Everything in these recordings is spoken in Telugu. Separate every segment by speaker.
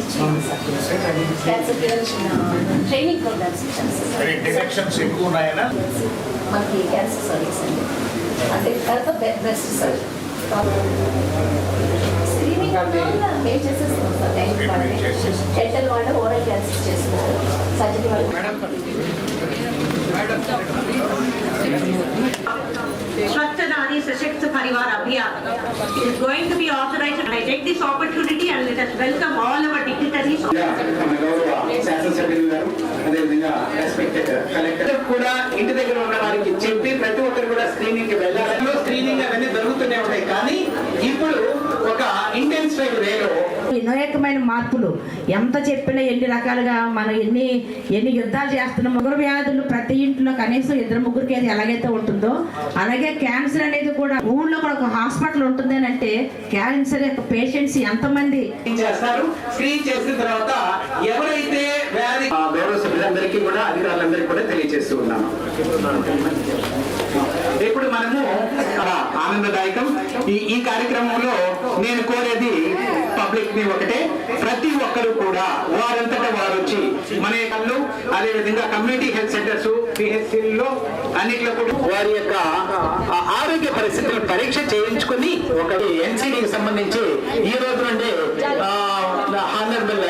Speaker 1: ఇచ్చింది sir cancer prevention training programs ఇచ్చాను సార్
Speaker 2: డిటెక్షన్స్ ఎక్కువ ఉన్నాయనా?
Speaker 1: మనకి క్యాన్సర్ సర్వీస్ అండి. అంటే తర్వాత బెస్ట్ సార్ స్క్రీనింగ్ మేము చేసేస్తున్నాం సార్. డెంటల్ వాళ్ళు ఓరల్ క్యాన్సర్ చేస్తున్నారు. సర్జరీ వాళ్ళు
Speaker 3: Swachh Abhiyan is going to be authorized. I take this opportunity and let us welcome all our dignitaries.
Speaker 2: కూడా ఇంటి దగ్గర ఉన్న వారికి చెప్పి ప్రతి ఒక్కరు కూడా స్క్రీనింగ్కి వెళ్ళాలి స్క్రీనింగ్ అవన్నీ జరుగుతూనే ఉంటాయి కానీ ఇప్పుడు ఒక ఇంటెన్సిఫైడ్ వేలో
Speaker 4: ఎన్నో రకమైన మార్పులు. ఎంత చెప్పినా ఎన్ని రకాలుగా మనం ఎన్ని ఎన్ని యుద్ధాలు చేస్తున్నాం ముగ్గురు వ్యాధులు ప్రతి ఇంట్లో కనీసం ఇద్దరు ముగ్గురికి అది ఎలాగైతే ఉంటుందో అలాగే క్యాన్సర్ అనేది కూడా ఊళ్ళో కూడా ఒక హాస్పిటల్ ఉంటుంది అని అంటే క్యాన్సర్ యొక్క పేషెంట్స్ ఎంతమంది?
Speaker 2: చేస్తారు? స్క్రీన్ చేసిన తర్వాత ఎవరైతే వ్యాధి కూడా అధికారులందరికీ కూడా తెలియజేస్తూ ఉన్నాను. ఇప్పుడు మనము ఆనందదాయకం. ఈ ఈ కార్యక్రమంలో నేను కోరేది పబ్లిక్ని ఒకటే. ప్రతి ఒక్కరు కూడా వారంతటా వారు వచ్చి మన కళ్ళు అదే విధంగా కమ్యూనిటీ హెల్త్ సెంటర్స్ పిహెచ్సిల్లో అన్నిట్లో కూడా వారి యొక్క ఆరోగ్య పరిస్థితులను పరీక్ష చేయించుకుని ఒక ఎన్సీడీకి సంబంధించి ఈ రోజు నుండి హానరబుల్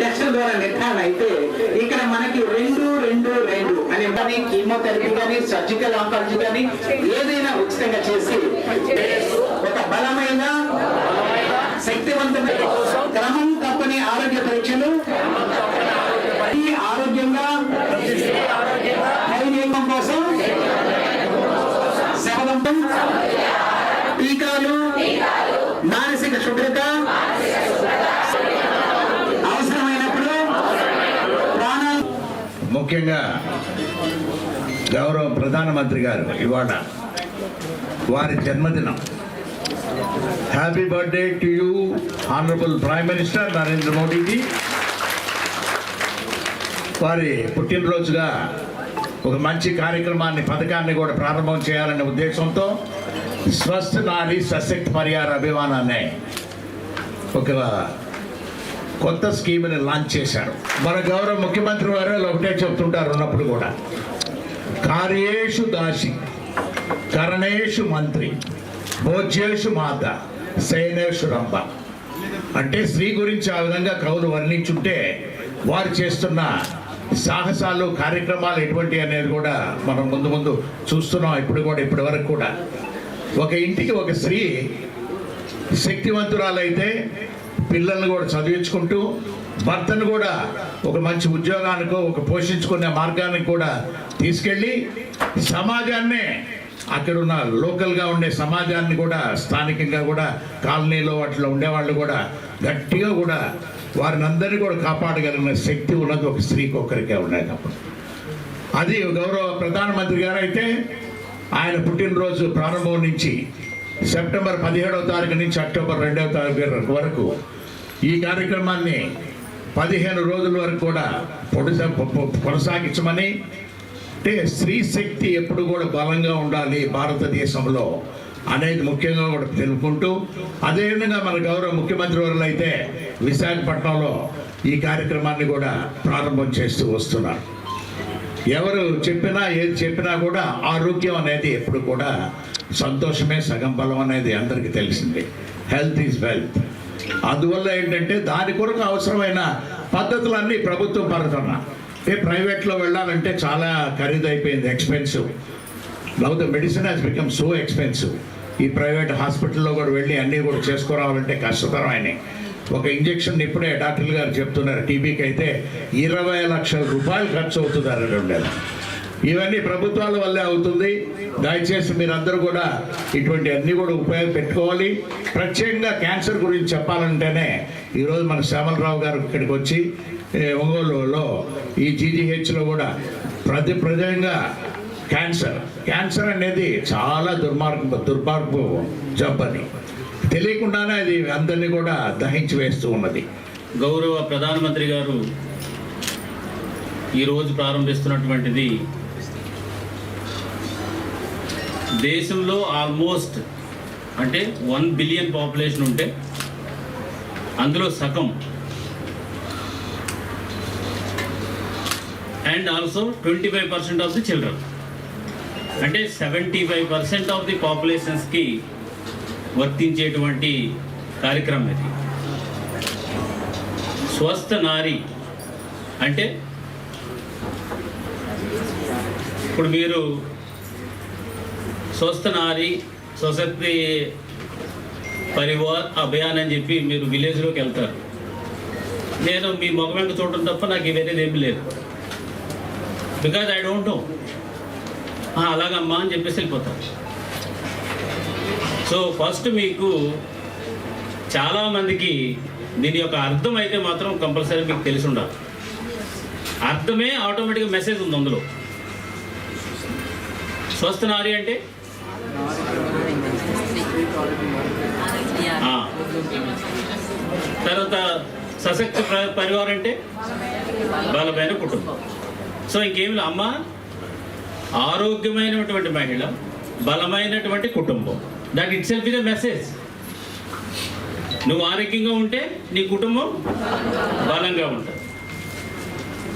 Speaker 2: టెస్ట్ ద్వారా నిర్ధారణ అయితే ఇక్కడ మనకి రెండు రెండు రెండు అనే కానీ కీమోథెరపీ కానీ సర్జికల్ ఆంకాలజీ కానీ ఏదైనా ఉచితంగా చేసి ఒక బలమైన శక్తివంతమైన క్రమం తప్పని ఆరోగ్య పరీక్షలు ఈ ఆరోగ్యంగా హైవేగం కోసం శవదంతం టీకాలు మానసిక శుభ్రత అవసరమైనప్పుడు ప్రాణాలు
Speaker 5: ముఖ్యంగా గౌరవ ప్రధానమంత్రి గారు ఇవాళ వారి జన్మదినం. Happy birthday to you honourable prime minister Narendra Modiji వారి పుట్టినరోజుగా ఒక మంచి కార్యక్రమాన్ని పథకాన్ని కూడా ప్రారంభం చేయాలనే ఉద్దేశంతో స్వస్థ నారి సశక్త్ పరిహార అభిమానాన్ని ఒక కొత్త స్కీమ్ని లాంచ్ చేశారు. మన గౌరవ ముఖ్యమంత్రి వారు ఒకటే చెప్తుంటారు ఉన్నప్పుడు కూడా. కార్యేషు దాసి కరణేషు మంత్రి భోజ్యేషు మాత శయనేషు రంభ. అంటే స్త్రీ గురించి ఆ విధంగా కవులు వర్ణించుంటే వారు చేస్తున్న సాహసాలు కార్యక్రమాలు ఎటువంటి అనేది కూడా మనం ముందు ముందు చూస్తున్నాం ఇప్పుడు కూడా ఇప్పటి వరకు కూడా. ఒక ఇంటికి ఒక స్త్రీ శక్తివంతురాలైతే పిల్లల్ని కూడా చదివించుకుంటూ భర్తను కూడా ఒక మంచి ఉద్యోగానికి ఒక పోషించుకునే మార్గానికి కూడా తీసుకెళ్ళి సమాజాన్నే అక్కడ ఉన్న లోకల్గా ఉండే సమాజాన్ని కూడా స్థానికంగా కూడా కాలనీలో వాటిలో ఉండేవాళ్ళు కూడా గట్టిగా కూడా వారిని అందరినీ కూడా కాపాడగలిగిన శక్తి ఉన్నది ఒక స్త్రీకి ఒక్కరికే ఉండేటప్పుడు అది గౌరవ ప్రధానమంత్రి గారు అయితే ఆయన పుట్టినరోజు ప్రారంభం నుంచి సెప్టెంబర్ పదిహేడవ తారీఖు నుంచి అక్టోబర్ రెండవ తారీఖు వరకు ఈ కార్యక్రమాన్ని పదిహేను రోజుల వరకు కూడా పొడిస కొనసాగించమని అంటే స్త్రీ శక్తి ఎప్పుడు కూడా బలంగా ఉండాలి భారతదేశంలో అనేది ముఖ్యంగా కూడా తెలుపుకుంటూ అదేవిధంగా మన గౌరవ ముఖ్యమంత్రి వారు అయితే విశాఖపట్నంలో ఈ కార్యక్రమాన్ని కూడా ప్రారంభం చేస్తూ వస్తున్నారు. ఎవరు చెప్పినా ఏది చెప్పినా కూడా ఆరోగ్యం అనేది ఎప్పుడు కూడా సంతోషమే సగం బలం అనేది అందరికీ తెలిసింది. హెల్త్ ఈజ్ వెల్త్ అందువల్ల ఏంటంటే దాని కొరకు అవసరమైన పద్ధతులన్నీ ప్రభుత్వం పడుతున్నా. ఏ ప్రైవేట్లో వెళ్ళాలంటే చాలా ఖరీదైపోయింది expensive now the medicine has become so expensive ఈ ప్రైవేట్ హాస్పిటల్లో కూడా వెళ్ళి అన్నీ కూడా చేసుకురావాలంటే కష్టతరమైన ఒక ఇంజెక్షన్ ఇప్పుడే డాక్టర్లు గారు చెప్తున్నారు టీబీకి అయితే ఇరవై లక్షల రూపాయలు ఖర్చు అవుతుంది రెండు నెలలు ఇవన్నీ ప్రభుత్వాల వల్లే అవుతుంది. దయచేసి మీరందరూ కూడా ఇటువంటి అన్ని కూడా ఉపయోగ పెట్టుకోవాలి. ప్రత్యేకంగా క్యాన్సర్ గురించి చెప్పాలంటేనే ఈరోజు మన శ్యామలరావు గారు ఇక్కడికి వచ్చి ఒంగోలులో ఈ జీజీహెచ్లో కూడా ప్రతి ప్రజంగా క్యాన్సర్. క్యాన్సర్ అనేది చాలా దుర్మార్గం దుర్మార్గం జబ్బని తెలియకుండానే అది అందరినీ కూడా దహించి వేస్తూ ఉన్నది.
Speaker 6: గౌరవ ప్రధానమంత్రి గారు ఈరోజు ప్రారంభిస్తున్నటువంటిది దేశంలో ఆల్మోస్ట్ అంటే వన్ బిలియన్ పాపులేషన్ ఉంటే అందులో సగం. And also twenty five percent of the children. అంటే seventy five percent of the పాపులేషన్స్కి వర్తించేటువంటి కార్యక్రమం ఇది. స్వస్థ నారి అంటే ఇప్పుడు మీరు స్వస్థ నారి స్వశక్తి పరివార్ అభియాన్ అని చెప్పి మీరు విలేజ్లోకి వెళ్తారు. నేను మీ మొగ వెంక చూడటం తప్ప నాకు వేరేది ఏమీ లేదు. బికాజ్ ఐ డోంట్ నో అలాగమ్మా అని చెప్పేసి వెళ్ళిపోతాను సో ఫస్ట్ మీకు చాలామందికి దీని యొక్క అర్థం అయితే మాత్రం కంపల్సరీ మీకు తెలిసి ఉండాలి. అర్థమే ఆటోమేటిక్గా మెసేజ్ ఉంది అందులో. స్వస్థ నారి అంటే తర్వాత సశక్త పరివారం అంటే బలమైన కుటుంబం. సో ఇంకేమి అమ్మ ఆరోగ్యమైనటువంటి మహిళ బలమైనటువంటి కుటుంబం. That itself is a message నువ్వు ఆరోగ్యంగా ఉంటే నీ కుటుంబం బలంగా ఉంటుంది.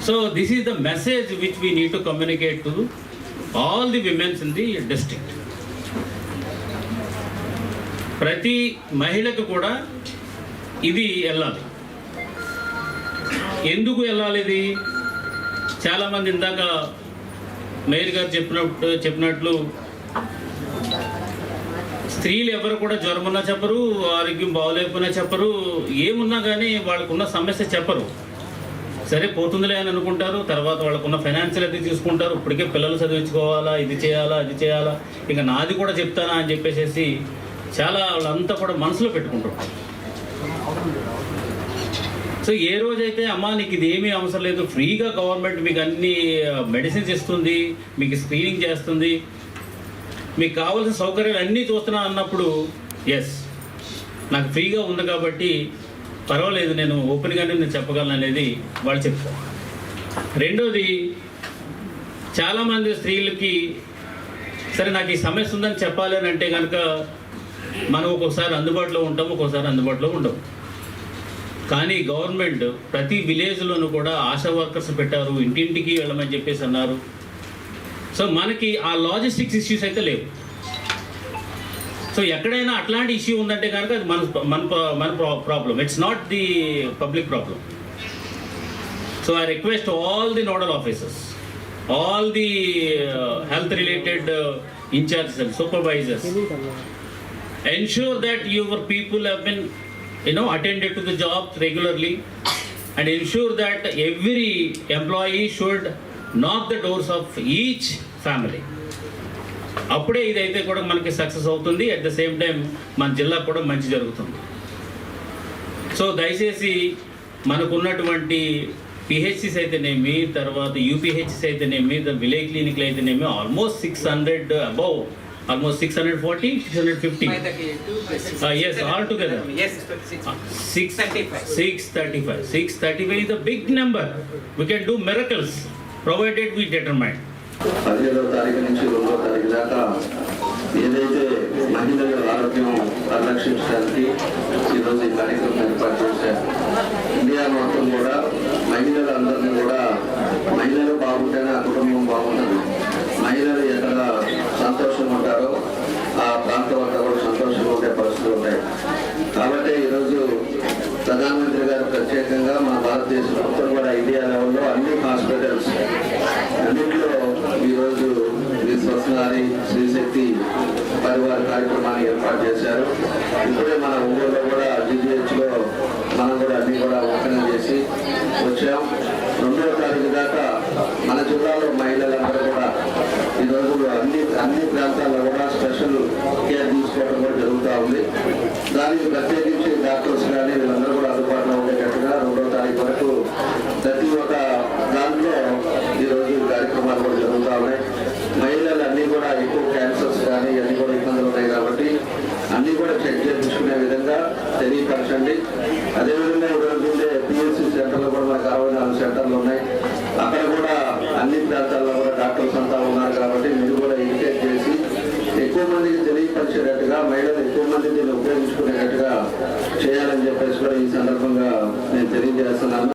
Speaker 6: So this is the message which we need to communicate to all the womens in the district ప్రతి మహిళకు కూడా ఇది వెళ్ళాలి. ఎందుకు వెళ్ళాలి ఇది? చాలామంది ఇందాక మేయర్ గారు చెప్పినట్టు చెప్పినట్లు స్త్రీలు ఎవరు కూడా జ్వరం ఉన్నా చెప్పరు ఆరోగ్యం బాగోలేకపోయినా చెప్పరు ఏమున్నా కానీ వాళ్ళకున్న సమస్య చెప్పరు. సరే పోతుందిలే అని అనుకుంటారు తర్వాత వాళ్ళకున్న ఫైనాన్షియల్ అది చూసుకుంటారు ఇప్పటికే పిల్లలు చదివించుకోవాలా ఇది చేయాలా అది చేయాలా ఇంకా నాది కూడా చెప్తానా అని చెప్పేసి చాలా వాళ్ళంతా కూడా మనసులో పెట్టుకుంటారు. సో ఏ రోజైతే అమ్మా నీకు ఇది ఏమీ అవసరం లేదు ఫ్రీగా గవర్నమెంట్ మీకు అన్ని మెడిసిన్స్ ఇస్తుంది మీకు స్క్రీనింగ్ చేస్తుంది మీకు కావాల్సిన సౌకర్యాలు అన్నీ చూస్తున్నా అన్నప్పుడు ఎస్ నాకు ఫ్రీగా ఉంది కాబట్టి పర్వాలేదు నేను ఓపెన్గానే నేను చెప్పగలను అనేది వాళ్ళు చెప్తారు. రెండోది చాలామంది స్త్రీలకి సరే నాకు ఈ సమస్య ఉందని చెప్పాలి అని అంటే కనుక మనం ఒక్కోసారి అందుబాటులో ఉంటాం ఒక్కోసారి అందుబాటులో ఉండవు. కానీ గవర్నమెంట్ ప్రతి విలేజ్లోనూ కూడా ఆశా వర్కర్స్ పెట్టారు ఇంటింటికి వెళ్ళమని చెప్పేసి అన్నారు. సో మనకి ఆ లాజిస్టిక్స్ ఇష్యూస్ అయితే లేవు. సో ఎక్కడైనా అట్లాంటి ఇష్యూ ఉందంటే కనుక అది మన మన మన problem it's not the public problem so I request all the nodal officers all the health related incharges and supervisors ensure that your people have been you know attended to the job regularly and ensure that every employee should knock the doors of each family అప్పుడే ఇదైతే కూడా మనకి సక్సెస్ అవుతుంది అట్ ద సేమ్ టైం మన జిల్లాకు కూడా మంచి జరుగుతుంది సో దయచేసి మనకున్నటువంటి పిహెచ్సిస్ అయితేనేమి తర్వాత యూపీహెచ్సిస్ అయితేనేమి ద విలేజ్ క్లినిక్లు అయితేనేమి almost six hundred above almost six hundred forty six hundred fifty yes all together six six thirty five six thirty five is a big number we can do miracles provided we determined
Speaker 7: పదిహేడవ తారీఖు నుంచి రెండవ తారీఖు దాకా ఏదైతే మహిళల ఆరోగ్యం పరిరక్షించడానికి ఈరోజు ఈ కార్యక్రమం ఏర్పాటు చేశారు ఇండియా మొత్తం కూడా మహిళలందరినీ కూడా మహిళలు బాగుంటేనే ఆ కుటుంబం బాగుంటుంది మహిళలు ఎక్కడ సంతోషంగా ఉంటారో ఆ ప్రాంతం అంతా కూడా సంతోషంగా ఉండే పరిస్థితులు ఉంటాయి కాబట్టి ఈరోజు ప్రధానమంత్రి గారు ప్రత్యేకంగా మన భారతదేశం మొత్తం కూడా ఇండియా లెవెల్లో అన్ని హాస్పిటల్స్ అన్నింటిలో ఈరోజు ఈ శ్రీశక్తి పరివార కార్యక్రమాన్ని ఏర్పాటు చేశారు. ఇప్పుడే మన ఊళ్ళో కూడా GGH మనం కూడా అన్ని కూడా ఓపెన్ చేసి వచ్చాం. రెండో మన జిల్లాలో మహిళలందరూ కూడా ఈరోజు అన్ని అన్ని ప్రాంతాల్లో కూడా స్పెషల్ కేర్ తీసుకోవడం కూడా జరుగుతూ ఉంది. దానికి ప్రత్యేకించి డాక్టర్స్ కానీ వీళ్ళందరూ కూడా అందుబాటులో ఉండేటట్టుగా రెండో తారీఖు వరకు ప్రతి ఒక్క